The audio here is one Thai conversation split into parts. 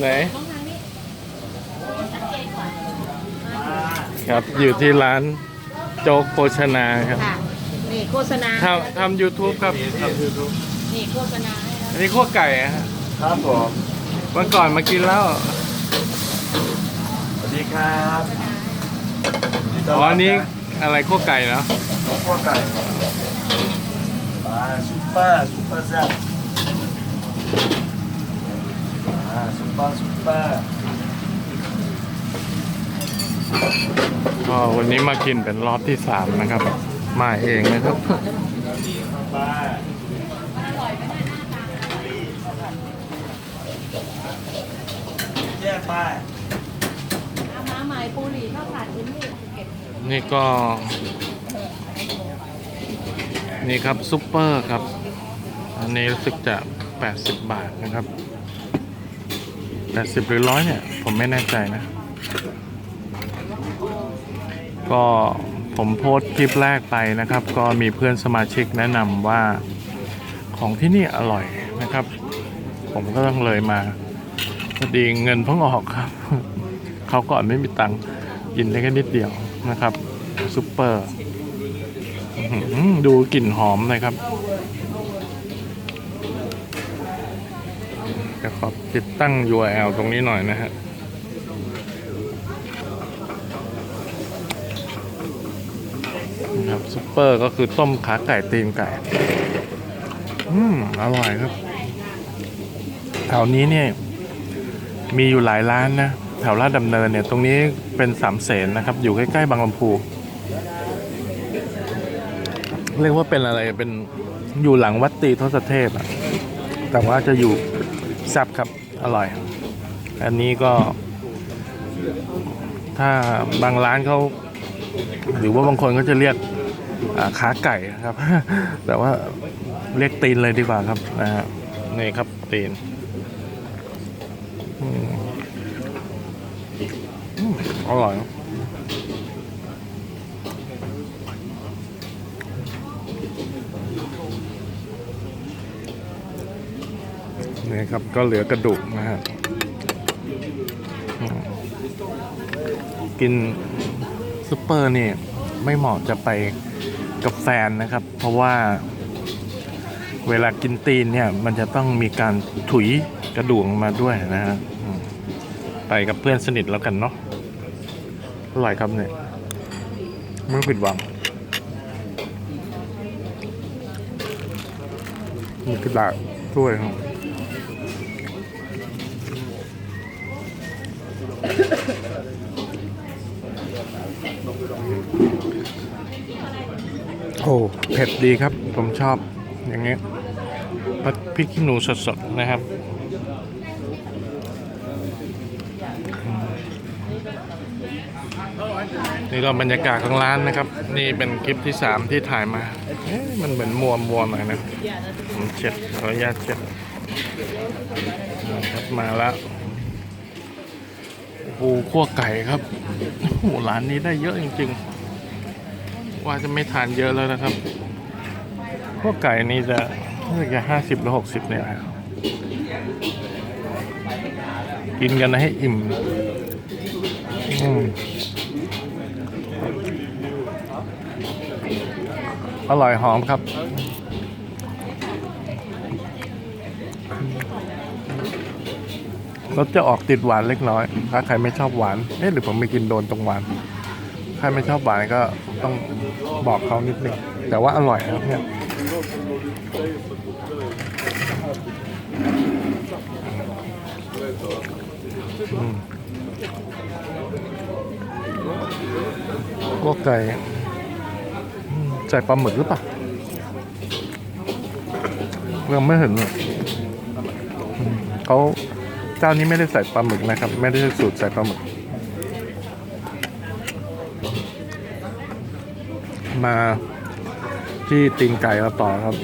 ไหนต้องทางนี้ชัดเจนกว่าครับอยู่ที่ร้านโจ๊กโภชนาครับค่ะนี่โฆษณาทำทำยูทูบครับทำยูทูบนี่โฆษณาให้แล้วอันนี้ขั้วไก่อะฮะครับผมวันก่อนมากินแล้ว สวัสดีครับอ๋ออันนี้อะไรขั้วไก่เนาะข้าวไก่ปลาซุปเปอร์ซุปเปอร์แซ่บ ปลาซุปเปอร์ซุปเปอร์ก็วันนี้มากินเป็นรอบที่สามนะครับ มาเองนะครับปลาแยกปลาเอามาใหม่ปูหลีข้าวผัดที่นี่เก็บนี่ก็ นี่ครับซุปเปอร์ครับ อันนี้รู้สึกจะ 80 บาทนะครับ 80 หรือร้อยเนี่ย ผมไม่แน่ใจนะ ก็ผมโพสต์คลิปแรกไปนะครับ ก็มีเพื่อนสมาชิกแนะนำว่าของที่นี่อร่อยนะครับ ผมก็ต้องเลยมาพอดีเงินเพิ่งออกครับ เขาก่อนไม่มีตังค์กินได้แค่นิดเดียวนะครับซุปเปอร์ดูกลิ่นหอมเลยครับ จะขอติดตั้ง URL ตรงนี้หน่อยนะฮะครับซุปเปอร์ก็คือต้มขาไก่ตีนไก่ อืม อร่อยครับ แถวนี้เนี่ย มีอยู่หลายร้านนะ แถวลาดดำเนินเนี่ย ตรงนี้เป็นสามเสนนะครับ อยู่ใกล้ ๆ บางลำพู เรียกว่าเป็นอะไรเป็นอยู่หลังวัดตีทศเทพอะแต่ว่าจะอยู่ แซ่บครับ อร่อย อันนี้ก็ ถ้าบางร้านเขาหรือว่าบางคนก็จะเรียกขาไก่ครับ แต่ว่าเรียกตีนเลยดีกว่าครับนะฮะนี่ครับตีนออร่อย นี่ครับก็เหลือกระดูกนะฮะกินซูเปอร์นี่ไม่เหมาะจะไปกับแฟนนะครับ เพราะว่าเวลากินตีนเนี่ยมันจะต้องมีการถุยกระดูกมาด้วยนะฮะไปกับเพื่อนสนิทแล้วกันเนาะอร่อยครับเนี่ยไม่ผิดหวังมีกระดาษด้วยครับ โอ้เผ็ดดีครับ ผมชอบอย่างเงี้ยผัดพริกขี้หนูสดๆนะครับนี่ก็บรรยากาศของร้านนะครับ นี่เป็นคลิปที่สามที่ถ่ายมาเมันเหมือนมัวมัวๆหน่อยนะผมเช็ดขออนุญาตเช็ดครับมาแล้ว โอ้โหขั้วไก่ครับโอ้โหร้านนี้ได้เยอะจริงๆ ว่าจะไม่ทานเยอะแล้วนะครับพวไก่นี่จะน่าจะห้าสิบหรือหกสิบเนี่ยกินกันให้อิ่มอมอร่อยหอมครับ รสจะออกติดหวานเล็กน้อย ถ้าใครไม่ชอบหวาน เอ๊ะหรือผมไม่กินโดนตรงหวาน ใครไม่ชอบหวานก็ต้องบอกเขานิดนึง แต่ว่าอร่อยครับเนี่ยกัวไก่ใส่ปลาหมึกหรือเปล่ายังไม่เห็นเลยเขา เจ้านี้ไม่ได้ใส่ปลาหมึกนะครับ ไม่ได้สูตรใส่ปลาหมึก มาที่ตีนไก่เราต่อครับ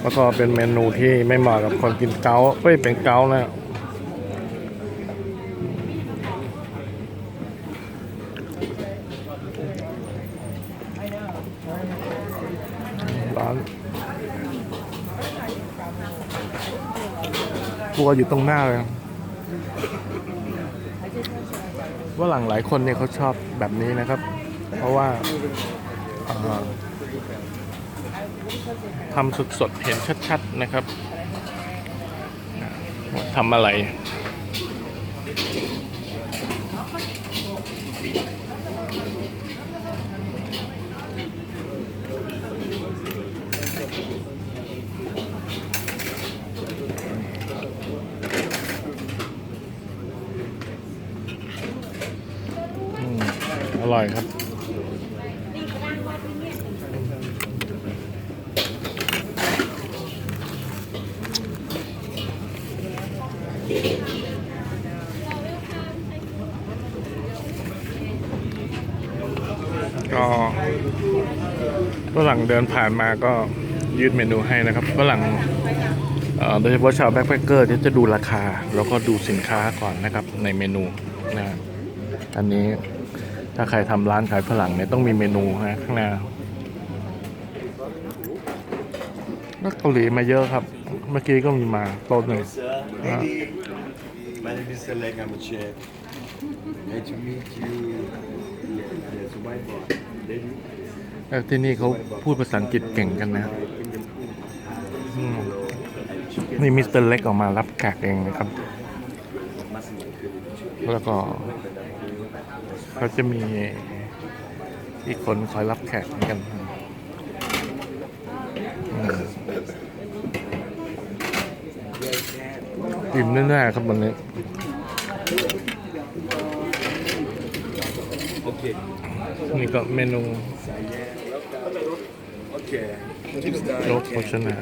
แล้วก็เป็นเมนูที่ไม่เหมาะกับคนกินเกาต์เฮ้ยเป็นเกาต์นะ รัวอยู่ตรงหน้าเลยว่าหลังหลายคนเนี่ยเขาชอบแบบนี้นะครับ เพราะว่าทำสดๆ เห็นชัดๆ นะครับทำอะไร อร่อยครับ ก็ฝรั่งเดินผ่านมาก็ยืดเมนูให้นะครับฝรั่งโดยเฉพาะชาวแบ็คแพคเกอร์ที่จะดูราคา แล้วก็ดูสินค้าก่อนนะครับในเมนูนะอันนี้ ถ้าใครทำร้านขายฝรั่งเนี่ยต้องมีเมนูนะข้างหน้านักเกาหลีมาเยอะครับ เมื่อกี้ก็มีมาโต๊ะหนึ่ง Sir, lady. My name is Selek. I'm a chef. Nice to meet you. Yeah, yes, whiteboard. Lady. แล้วที่นี่เขาพูดภาษาอังกฤษเก่งกันนะอืมนี่มิสเตอร์เล็กออกมารับแขกเองนะครับ แล้วก็ เขาจะมีอีกคนคอยรับแขกเหมือนกันอืมอิ่มแน่ๆครับวันนี้ Okay. นี่ก็เมนู Okay. Chips โจ๊กโภชนา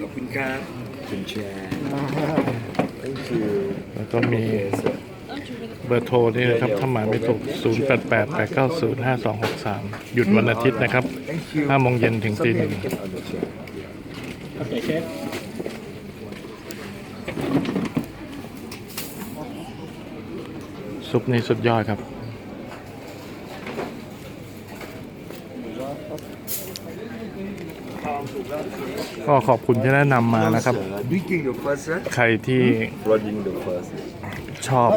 ขอบคุณครับคุณแชร์ Thank you. แล้วก็มี เบอร์โทรนี่นะครับถ้าหมายไม่ถูก 0 8 8 8 9 0 5 2 6 3 หยุดวันอาทิตย์นะครับ5โมงเย็นถึงตีหนึ่งซุปนี่สุดยอดครับ ก็ขอบคุณที่แนะนำมานะครับ Drinking the first, sir? ใครที่ Flooding the first. ชอบ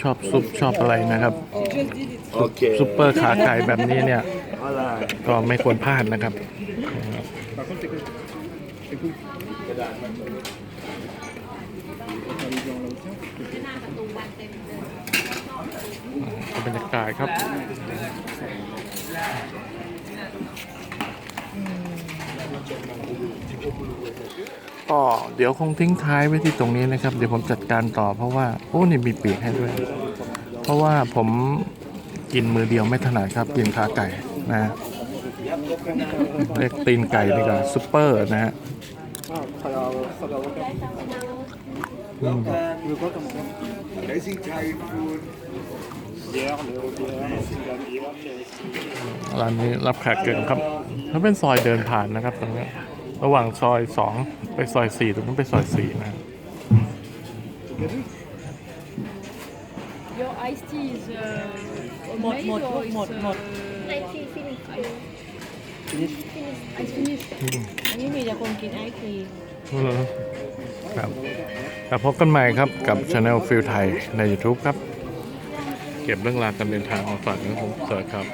ชอบซุปชอบอะไรนะครับ Okay. ซุปเปอร์ขาไก่แบบนี้เนี่ย Alright. ก็ไม่ควรพลาดนะครับ บรรยากาศครับ ก็เดี๋ยวคงทิ้งท้ายไว้ที่ตรงนี้นะครับ เดี๋ยวผมจัดการต่อเพราะว่า โอ้นี่มีปีกให้ด้วย เพราะว่าผมกินมือเดียวไม่ถนัดครับ กินขาไก่นะเรียกตีนไก่ดีกว่าซุปเปอร์นะฮะร้านนี้รับแขกเก่งครับแล้วเป็นซอยเดินผ่านนะครับตรงนี้ ระหว่างซอยสองไปซอยสี่ตรงนั้นไปซอยสี่นะ Your iced tea is uh, หมดหมดลูกหมดหมด I see finish. I finish อันนี้มีแต่คนกินไอซ์ครีม ครับแต่พบกันใหม่ครับกับ Channel ฟิลไทยใน YouTube ครับ เก็บเรื่องราวการเดินทางมาฝากนะครับผมสวัสดีครับ